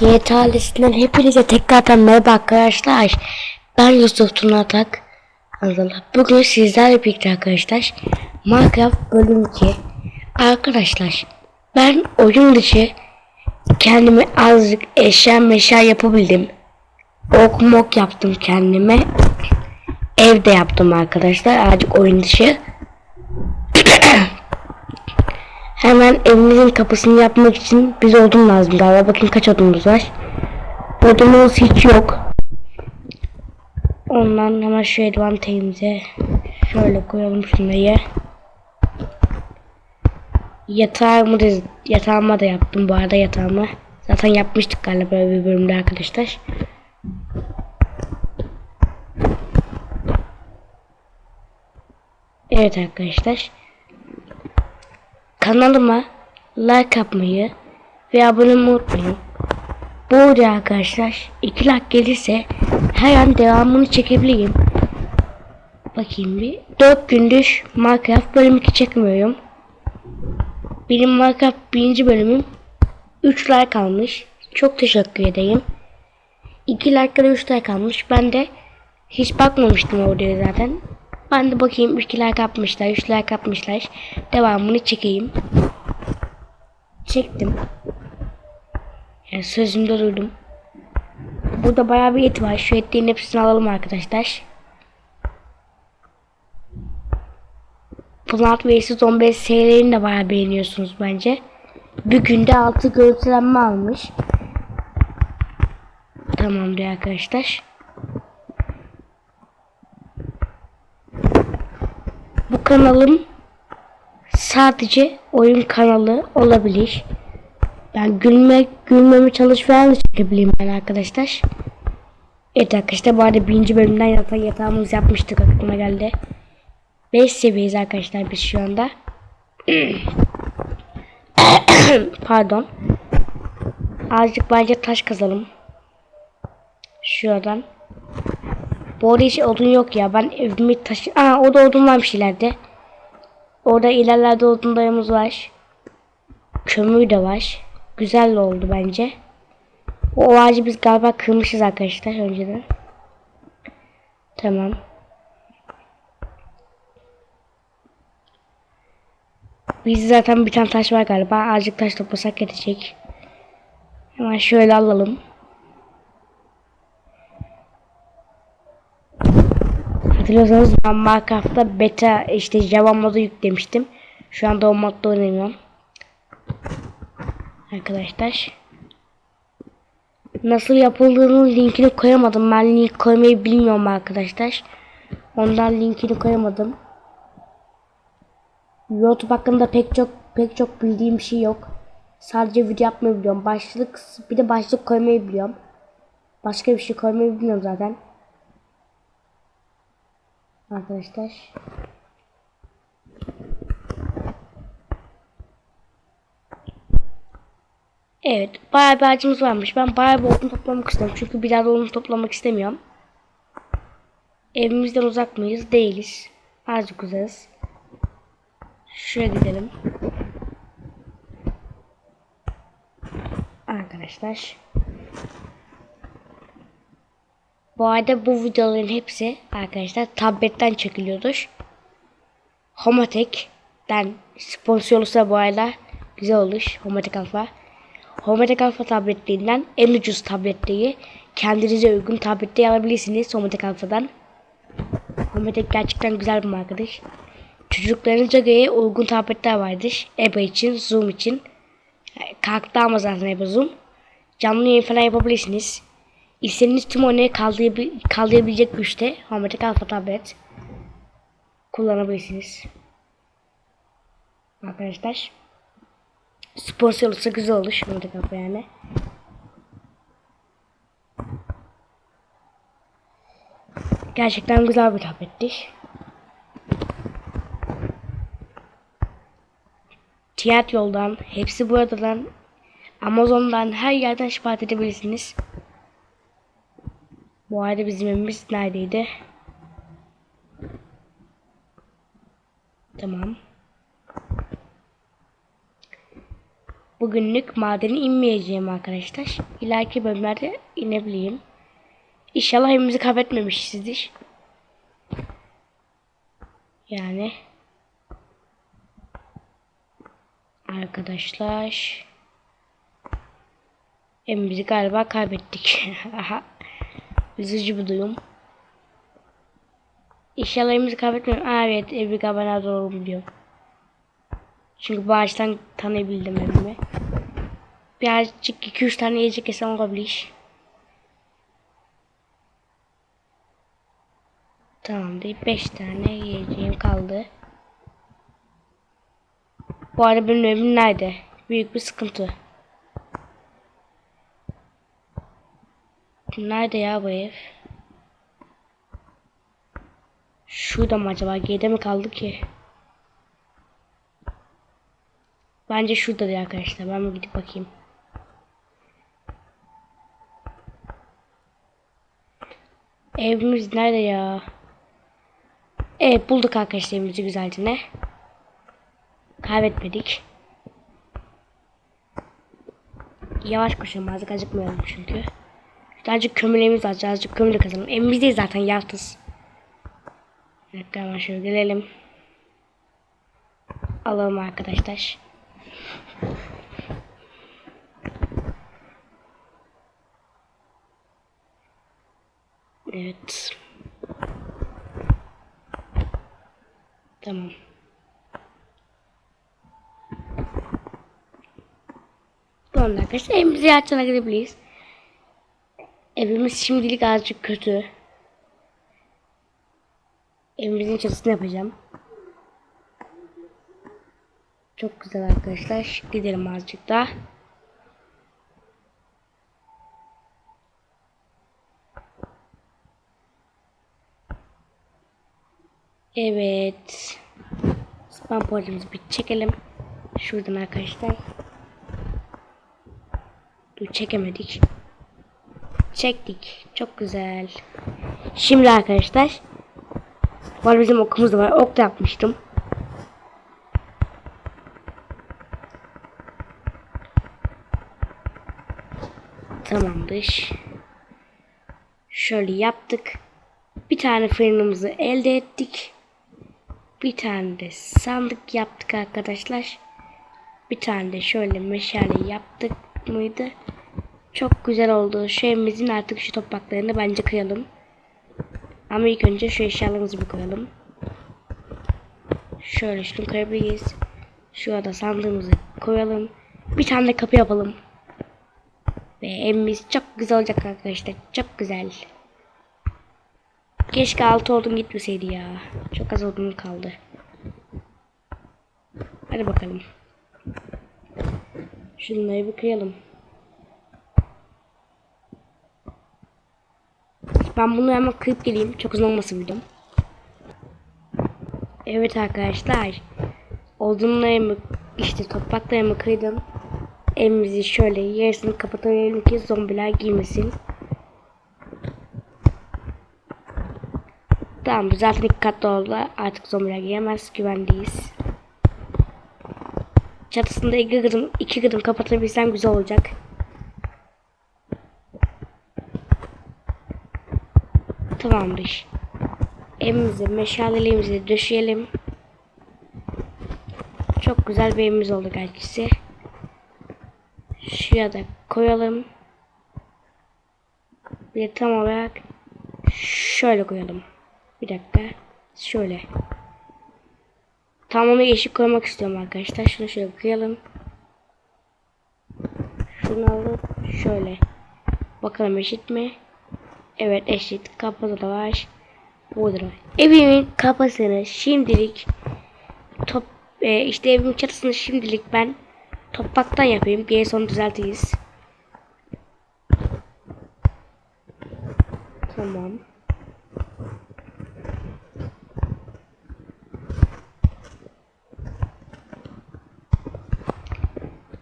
YT ailesinden hepinize tekrardan merhaba arkadaşlar. Ben Yusuf Tunatak. Allah. Bugün sizlerle birlikte arkadaşlar Minecraft bölüm 2. Arkadaşlar ben oyun dışı kendime azıcık eşya meşya yapabildim. Ok mok yaptım kendime. Evde yaptım arkadaşlar. Azıcık oyun dışı. Hemen evimizin kapısını yapmak için bir odun lazım galiba. Bakın kaç odunumuz var. Odunumuz hiç yok. Ondan hemen şu advantage'imize şöyle koyalım şunları. Yatağımı da, yatağıma da yaptım bu arada yatağımı. Zaten yapmıştık galiba böyle bir bölümde arkadaşlar. Evet arkadaşlar. Kanalıma like yapmayı ve abone olmayı unutmayın. Bu arada arkadaşlar 2 like gelirse her an devamını çekebileyim. Bakayım bir. 4 gündür Minecraft bölüm 2 çekmiyorum. Benim Minecraft birinci bölümüm 3 like almış. Çok teşekkür edeyim. 2 like ya da 3 like almış. Ben de hiç bakmamıştım oraya zaten. Ben de bakayım 2 like yapmışlar, 3 like yapmışlar. Devamını çekeyim. Çektim. Yani sözümde durdum. Burada bayağı bir et var. Şu etlerin hepsini alalım arkadaşlar. Plant vs Zombi serilerini de bayağı beğeniyorsunuz bence. Bir günde 6 görüntülenme almış. Tamamdır arkadaşlar. Bu kanalım sadece oyun kanalı olabilir. Ben gülme, gülmemi çalış falan da çekebileyim ben arkadaşlar. Evet arkadaşlar bu arada birinci bölümden yatağı yatağımızı yapmıştık aklıma geldi. 5 seviyeyiz arkadaşlar biz şu anda. Pardon. Azıcık bence taş kazalım. Şuradan. Bu arada hiç odun yok ya. Ben evimi taşı... Aa orada odun varmış ileride. Orada ilerlerde odun dayımız var. Kömür de var. Güzel oldu bence. O ağacı biz galiba kırmışız arkadaşlar önceden. Tamam. Biz zaten bir tane taş var galiba. Azıcık taş toplasak yetecek. Hemen şöyle alalım. Hatırlıyorsanız ben Minecraft'ta beta işte Java modu yüklemiştim. Şu anda o modda oynamıyorum. Arkadaşlar. Nasıl yapıldığını linkini koyamadım. Ben link koymayı bilmiyorum arkadaşlar. Ondan linkini koyamadım. YouTube hakkında pek çok pek çok bildiğim şey yok. Sadece video yapmayı biliyorum. Başlık bir de başlık koymayı biliyorum. Başka bir şey koymayı bilmiyorum zaten. Arkadaşlar. Evet, bayağı bir ağacımız varmış. Ben bayağı bir odun toplamak istiyorum. Çünkü bir da odun toplamak istemiyorum. Evimizden uzak mıyız? Değiliz. Azıcık uzağız. Şuraya gidelim. Arkadaşlar. Bu arada bu videoların hepsi arkadaşlar tabletten çekiliyordur. Homatek'ten sponsor olursa bu arada güzel olur. Homatek Alpha. Homatek Alpha tabletlerinden en ucuz tabletleri kendinize uygun tabletleri alabilirsiniz Homatek Alpha'dan. Homatek gerçekten güzel bir markadır. Çocuklarınıza göre uygun tabletler vardır. EBA için, Zoom için. Kalktı ama zaten EBA Zoom. Canlı yayın falan yapabilirsiniz. İstediğiniz tüm oyunu kaldırabil kaldırabilecek güçte Homatek Alpha tablet kullanabilirsiniz. Arkadaşlar. Sponsor olursa güzel olur. Homatek Alpha yani. Gerçekten güzel bir tablettir. Tiyat yoldan, hepsi buradan, Amazon'dan her yerden sipariş edebilirsiniz. Bu arada bizim evimiz neredeydi? Tamam. bugünlük madeni inmeyeceğim arkadaşlar. İleriki bölümlerde inebileyim. İnşallah evimizi kaybetmemişizdir. Yani arkadaşlar evimizi galiba kaybettik. Aha. Üzücü bir durum. İnşallah evimizi kaybetmiyorum. Aa, evet evi galiba doğru biliyorum. Çünkü bu ağaçtan tanıyabildim evimi. Birazcık 2-3 tane yiyecek yesem olabilir. Tamam deyip 5 tane yiyeceğim kaldı. Bu arada benim evim nerede? Büyük bir sıkıntı. Nerede ya bu ev? Şurada mı acaba? Geride mi kaldı ki? Bence şurada ya arkadaşlar. Ben bir gidip bakayım. Evimiz nerede ya? Evet bulduk arkadaşlar evimizi güzelce ne? Kaybetmedik. Yavaş koşalım azıcık acıkmayalım çünkü. Azıcık kömürlerimiz var. Azıcık kömür kazanalım. Evimiz değil zaten yatız. Bir dakika hemen şöyle gelelim. Alalım arkadaşlar. Evet. Tamam. Tamam arkadaşlar evimizi yatçana gidebiliriz. Evimiz şimdilik azıcık kötü. Evimizin çatısını yapacağım. Çok güzel arkadaşlar. Gidelim azıcık daha. Evet. Spam portumuzu bir çekelim. Şuradan arkadaşlar. Dur çekemedik. Çektik. Çok güzel. Şimdi arkadaşlar. Var bizim okumuz da var. Ok da yapmıştım. Tamamdır. Şöyle yaptık. Bir tane fırınımızı elde ettik. Bir tane de sandık yaptık arkadaşlar. Bir tane de şöyle meşale yaptık mıydı? Çok güzel oldu. Şu evimizin artık şu topraklarını bence kıyalım. Ama ilk önce şu eşyalarımızı bir koyalım. Şöyle şunu koyabiliriz. Şurada sandığımızı koyalım. Bir tane de kapı yapalım. Ve evimiz çok güzel olacak arkadaşlar. Çok güzel. Keşke altı odun gitmeseydi ya. Çok az odun kaldı. Hadi bakalım. Şunları bir kıyalım. Ben bunu hemen kıyıp geleyim. Çok uzun olmasın videom. Evet arkadaşlar. Odunlarımı işte topraklarımı kıydım. Evimizi şöyle yarısını kapatalım ki zombiler girmesin. Tamam zaten iki katlı oldu. Artık zombiler giremez. Güvendeyiz. Çatısında iki gıdım, iki gıdım kapatabilsem güzel olacak. Tamamdır. Evimizi, meşalelerimizi döşeyelim. Çok güzel bir evimiz oldu gerçekten. Şuraya da koyalım. Bir tam olarak şöyle koyalım. Bir dakika. Şöyle. Tam onu yeşil koymak istiyorum arkadaşlar. Şunu şöyle koyalım. Şunu alıp şöyle. Bakalım eşit mi? Evet eşit. Kapıda da var. Burada var. Evimin kapısını şimdilik top e, işte evimin çatısını şimdilik ben topraktan yapayım. Bir son düzeltiriz. Tamam.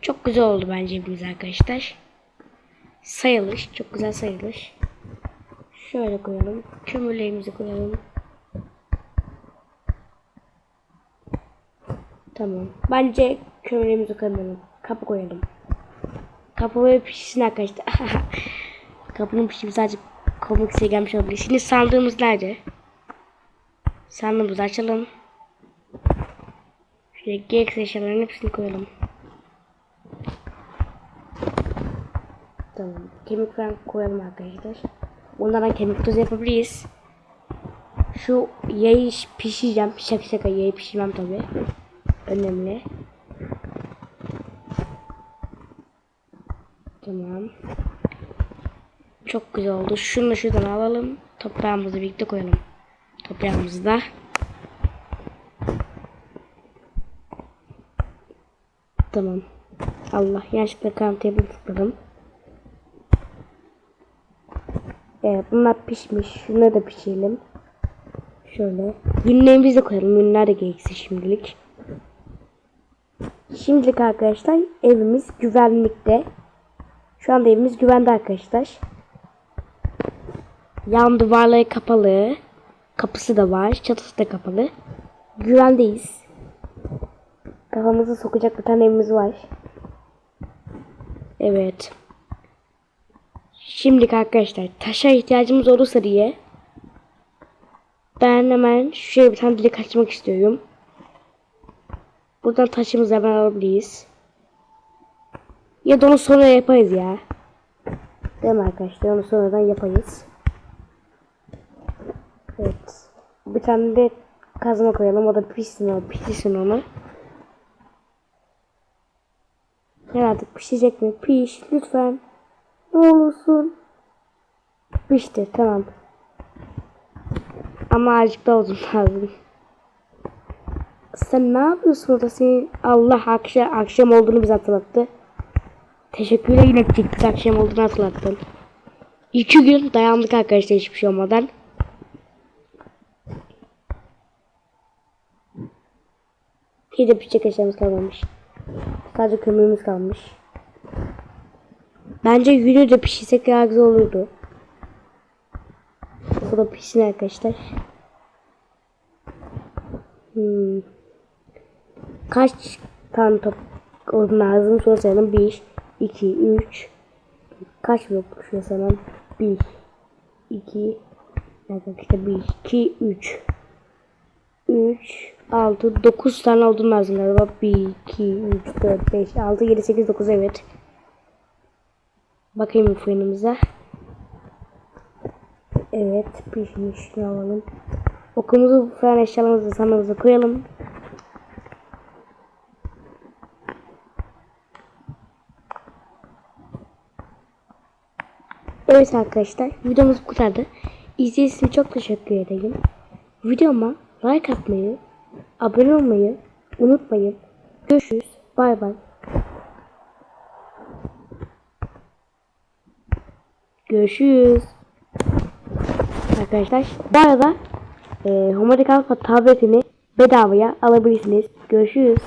Çok güzel oldu bence evimiz arkadaşlar. Sayılır. Çok güzel sayılır. Şöyle koyalım. Kömürlerimizi koyalım. Tamam. Bence kömürlerimizi koyalım. Kapı koyalım. Kapı böyle pişsin arkadaşlar. Kapının pişimi sadece komik şey gelmiş olabilir. Şimdi sandığımız nerede? Sandığımızı açalım. Şöyle gereksiz eşyaların hepsini koyalım. Tamam. Kemik falan koyalım arkadaşlar. Onlardan kemik tozu yapabiliriz. Şu yayı pişireceğim. Şaka şaka yayı pişirmem tabi. Önemli. Tamam. Çok güzel oldu. Şunu da şuradan alalım. Toprağımızı birlikte koyalım. Toprağımızı da. Tamam. Allah yanlışlıkla kan table tıkladım. Evet bunlar pişmiş. Şunları da pişirelim. Şöyle. Günlerimizi de koyalım. Günler de gereksiz şimdilik. Şimdilik arkadaşlar evimiz güvenlikte. Şu anda evimiz güvende arkadaşlar. Yan duvarları kapalı. Kapısı da var. Çatısı da kapalı. Güvendeyiz. Kafamızı sokacak bir tane evimiz var. Evet. Şimdilik arkadaşlar taşa ihtiyacımız olursa diye ben hemen şuraya bir tane delik açmak istiyorum. Buradan taşımızı hemen alabiliriz. Ya da onu sonra yaparız ya. Değil mi arkadaşlar? Onu sonradan yaparız. Evet. Bir tane de kazma koyalım. O da pişsin o. Pişsin onu. Ne artık pişecek mi? Piş lütfen. Ne olursun. Pişti tamam. Ama azıcık da uzun lazım. Sen ne yapıyorsun orada senin Allah akşam, akşam olduğunu bize hatırlattı. Teşekkürler yine çıktık akşam olduğunu hatırlattın. İki gün dayandık arkadaşlar hiçbir şey olmadan. Bir de pişecek eşyamız kalmamış. Sadece kömürümüz kalmış. Bence günü de pişirsek daha güzel olurdu. Bu da pişsin arkadaşlar. Hmm. Kaç tane top lazım? Sonra sayalım. 1, 2, 3. Kaç blok şuraya sayalım? 1, 2, arkadaşlar 1, 2, 3. 3, 6, 9 tane odun lazım galiba. 1, 2, 3, 4, 5, 6, 7, 8, 9 evet. Bakayım fırınımıza. Evet pişmiş. Alalım. Okumuzu falan eşyalarımızı sanırımıza koyalım. Evet arkadaşlar videomuz bu kadardı. İzlediğiniz için çok teşekkür ederim. Videoma like atmayı, abone olmayı unutmayın. Görüşürüz. Bay bay. Görüşürüz. Arkadaşlar bu arada e, Homodik Alpha tabletini bedavaya alabilirsiniz. Görüşürüz.